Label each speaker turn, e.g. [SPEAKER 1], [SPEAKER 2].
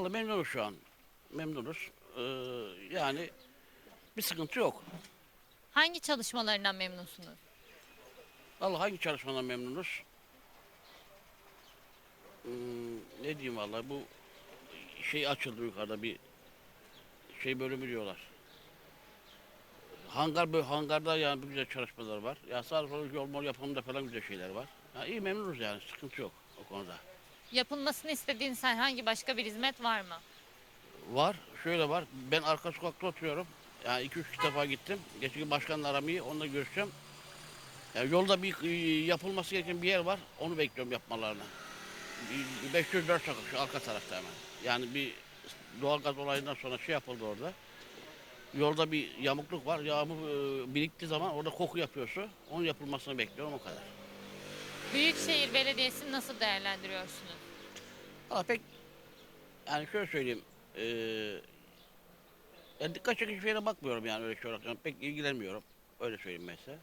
[SPEAKER 1] Vallahi memnunuz şu an. Memnunuz. Ee, yani bir sıkıntı yok.
[SPEAKER 2] Hangi çalışmalarından memnunsunuz?
[SPEAKER 1] Vallahi hangi çalışmadan memnunuz? Hmm, ne diyeyim vallahi bu şey açıldı yukarıda bir şey bölümü diyorlar. Hangar böyle hangarda yani bir güzel çalışmalar var. Ya sağ yol mol yapımında falan güzel şeyler var. Ya iyi memnunuz yani sıkıntı yok o konuda.
[SPEAKER 2] Yapılmasını istediğiniz herhangi başka bir hizmet var mı?
[SPEAKER 1] Var, şöyle var. Ben arka sokakta oturuyorum. Yani iki üç defa gittim. Geçen gün başkanla aramayı, onunla görüşeceğim. Yani yolda bir e, yapılması gereken bir yer var. Onu bekliyorum yapmalarını. 504 sokak şu arka tarafta hemen. Yani bir doğalgaz olayından sonra şey yapıldı orada. Yolda bir yamukluk var. Yağmur e, zaman orada koku yapıyorsa onun yapılmasını bekliyorum o kadar.
[SPEAKER 2] Büyükşehir Belediyesi'ni nasıl değerlendiriyorsunuz?
[SPEAKER 1] Ama pek yani şöyle söyleyeyim. E, ya dikkat çekici şeylere bakmıyorum yani öyle şey olarak. Yani pek ilgilenmiyorum. Öyle söyleyeyim ben size.